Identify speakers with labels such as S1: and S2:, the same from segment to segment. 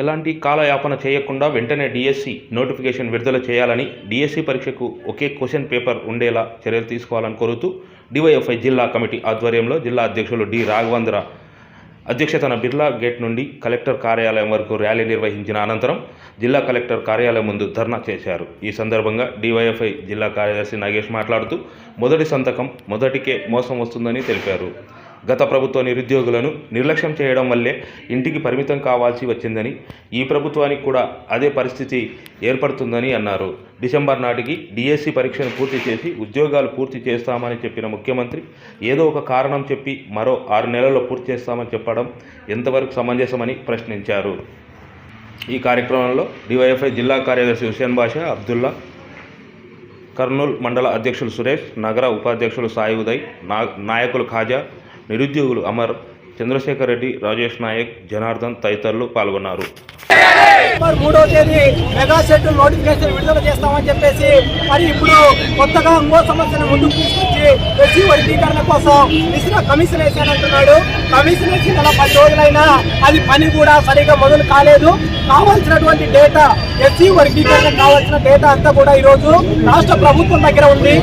S1: ఎలాంటి కాలయాపన చేయకుండా వెంటనే డిఎస్సి నోటిఫికేషన్ విడుదల చేయాలని డిఎస్సి పరీక్షకు ఒకే క్వశ్చన్ పేపర్ ఉండేలా చర్యలు తీసుకోవాలని కోరుతూ డివైఎఫ్ఐ జిల్లా కమిటీ ఆధ్వర్యంలో జిల్లా అధ్యక్షులు డి రాఘవేంద్ర అధ్యక్షతన బిర్లా గేట్ నుండి కలెక్టర్ కార్యాలయం వరకు ర్యాలీ నిర్వహించిన అనంతరం జిల్లా కలెక్టర్ కార్యాలయం ముందు ధర్నా చేశారు. ఈ సందర్భంగా డివైఎఫ్ఐ జిల్లా కార్యదర్శి నాగేష్ మాట్లాడుతూ మొదటి సంతకం మొదటికే మోసం వస్తుందని తెలిపారు. గత ప్రభుత్వ నిరుద్యోగులను నిర్లక్ష్యం చేయడం వల్లే ఇంటికి పరిమితం కావాల్సి వచ్చిందని ఈ ప్రభుత్వానికి కూడా అదే పరిస్థితి ఏర్పడుతుందని అన్నారు. డిసెంబర్ నాటికి డిఎస్సి పరీక్షను పూర్తి చేసి ఉద్యోగాలు పూర్తి చేస్తామని చెప్పిన ముఖ్యమంత్రి ఏదో ఒక కారణం చెప్పి మరో ఆరు నెలల్లో పూర్తి చేస్తామని చెప్పడం ఎంతవరకు సమంజసమని ప్రశ్నించారు. ఈ కార్యక్రమంలో డివైఎఫ్ఐ జిల్లా కార్యదర్శి హుసేన్ బాషా అబ్దుల్లా కర్నూలు మండల అధ్యక్షులు సురేష్ నగర ఉపాధ్యక్షులు సాయి ఉదయ్ నా నాయకులు ఖాజా నిరుద్యోగులు అమర్ చంద్రశేఖర్ రెడ్డి రాజేష్ నాయక్ జనార్దన్ తదితరులు పాల్గొన్నారు.
S2: మరి మూడో తేదీ మెగా సెట్ నోటిఫికేషన్ విడుదల చేస్తామని చెప్పేసి మరి ఇప్పుడు కొత్తగా ఇంకో సమస్యను ముందుకు తీసుకొచ్చి ఎస్సీ వర్గీకరణ కోసం ఇసిన కమిషన్ వేసానంటున్నాడు కమిషన్ వేసి నెల పది రోజులైనా అది పని కూడా సరిగా మొదలు కాలేదు. కావాల్సినటువంటి డేటా ఎస్సీ వర్గీకరణ కావాల్సిన డేటా అంతా కూడా ఈ రోజు రాష్ట్ర ప్రభుత్వం దగ్గర ఉంది.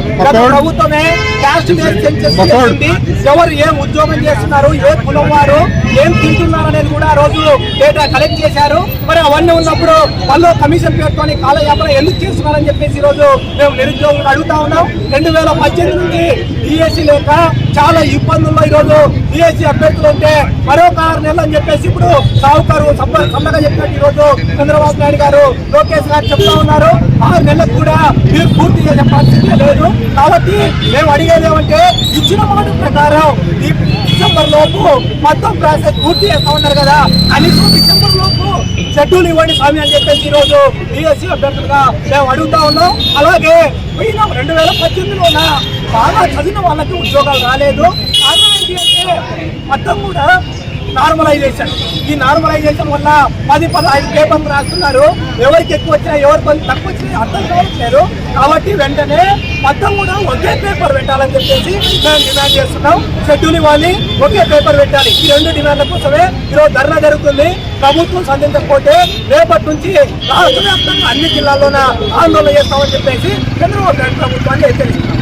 S2: ప్రభుత్వమే క్యాస్ట్ చేసింది ఎవరు ఏం ఉద్యోగం చేస్తున్నారు ఏ కులం వారు ఏం తింటున్నారు అనేది కూడా రోజు డేటా కలెక్ట్ చేశారు. మరి అవన్నీ ఉన్నప్పుడు వాళ్ళు కమిషన్ పేరుతోని కాలయాపన ఎందుకు చేస్తున్నారని చెప్పేసి ఈరోజు మేము నిరుద్యోగులు అడుగుతా ఉన్నాం. రెండు వేల పద్దెనిమిది నుంచి లేక చాలా ఇబ్బందుల్లో ఈరోజు డిఎస్సీ అభ్యర్థులు ఉంటే మరొక ఆరు నెలలు అని చెప్పేసి ఇప్పుడు సావుకారు సమ్మగా చెప్పినట్టు ఈరోజు చంద్రబాబు నాయుడు గారు లోకేష్ గారు చెప్తా ఉన్నారు. ఆరు నెలలకు కూడా మీరు పూర్తి చేసే పరిస్థితి లేదు. కాబట్టి మేము అడిగేది ఏమంటే ఇచ్చిన మాట ప్రకారం ఈ డిసెంబర్ లోపు మొత్తం ప్రాసెస్ పూర్తి చేస్తా ఉన్నారు కదా. కనీసం డిసెంబర్ లోపు షెడ్యూల్ ఇవ్వండి స్వామి అని చెప్పేసి ఈరోజు రోజు అభ్యర్థులుగా మేము అడుగుతా ఉన్నాం. అలాగే పోయిన రెండు వేల పద్దెనిమిదిలోన బాగా చదివిన వాళ్ళకి ఉద్యోగాలు రాలేదు. కారణం ఏంటి అంటే మొత్తం కూడా నార్మలైజేషన్. ఈ నార్మలైజేషన్ వల్ల పది పదహైదు పేపర్లు రాస్తున్నారు. ఎవరికి ఎక్కువ వచ్చినా ఎవరు కొంచెం తక్కువ వచ్చినా అర్థం కావట్లేదు. కాబట్టి వెంటనే మొత్తం కూడా ఒకే పేపర్ పెట్టాలని చెప్పేసి మేము డిమాండ్ చేస్తున్నాం. షెడ్యూల్ ఇవ్వాలి ఒకే పేపర్ పెట్టాలి. ఈ రెండు డిమాండ్ల కోసమే ఈరోజు ధర్నా జరుగుతుంది. ప్రభుత్వం సంధించకపోతే రేపటి నుంచి రాష్ట్ర వ్యాప్తంగా అన్ని జిల్లాల్లోన ఆందోళన చేస్తామని చెప్పేసి చంద్రబాబు నాయుడు ప్రభుత్వాన్ని హెచ్చరిస్తున్నాం.